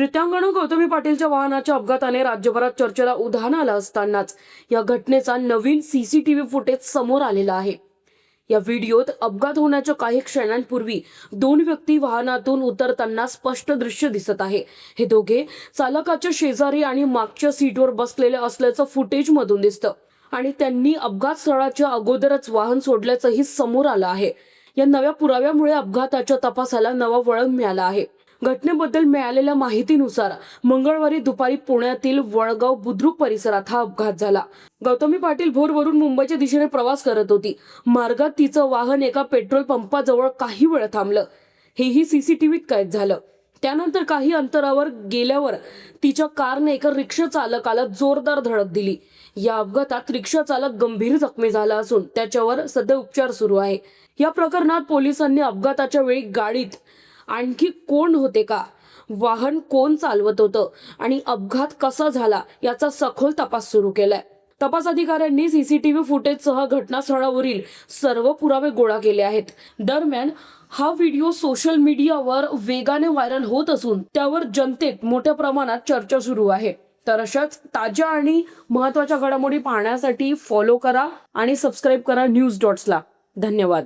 प्रीत्यांगण गौतमी पाटीलच्या वाहनाच्या अपघाताने राज्यभरात चर्चेला उधाण आलं असतानाच या घटनेचा नवीन सीसीटीव्ही फुटेज समोर आलेला आहे. या व्हिडिओत अपघात होण्याच्या काही क्षणांपूर्वी दोन व्यक्ती वाहनातून उतरताना स्पष्ट दृश्य दिसत आहे. हे दोघे चालकाच्या शेजारी आणि मागच्या सीटवर बसलेले असल्याचं फुटेज मधून दिसतं आणि त्यांनी अपघात स्थळाच्या अगोदरच वाहन सोडल्याचंही समोर आलं आहे. या नव्या पुराव्यामुळे अपघाताच्या तपासाला नवा वळण मिळाला आहे. घटनेबद्दल मिळालेल्या माहितीनुसार मंगळवारी दुपारी पुण्यातील वळगाव बुद्रुक परिसरात हा अपघात झाला. गौतमी पाटील भोरवरून मुंबईच्या दिशेने प्रवास करत होती. मार्गात तिचं वाहन एका पेट्रोल पंपाजवळ काही वेळ थांबलं. हेही सीसीटीव्हीत कैद झालं. त्यानंतर काही अंतरावर गेल्यावर तिच्या कारने एका रिक्षा चालकाला जोरदार धडक दिली. या अपघातात रिक्षा चालक गंभीर जखमी झाला असून त्याच्यावर सध्या उपचार सुरू आहे. या प्रकरणात पोलिसांनी अपघाताच्या वेळी गाडीत आणखी कोण होते का? वाहन कोण चालवत होतं? आणि अपघात कसा झाला? याचा सखोल तपास सुरू केलाय. तपास अधिकाऱ्यांनी सीसीटीव्ही फुटेजसह घटनास्थळावरील सर्व पुरावे गोळा केले आहेत. दरम्यान हा व्हिडिओ सोशल मीडियावर वेगाने व्हायरल होत असून त्यावर जनतेत मोठ्या प्रमाणात चर्चा सुरू आहे. तर अशाच ताज्या आणि महत्त्वाच्या घडामोडी पाहण्यासाठी फॉलो करा आणि सबस्क्राईब करा न्यूज डॉट्सला धन्यवाद.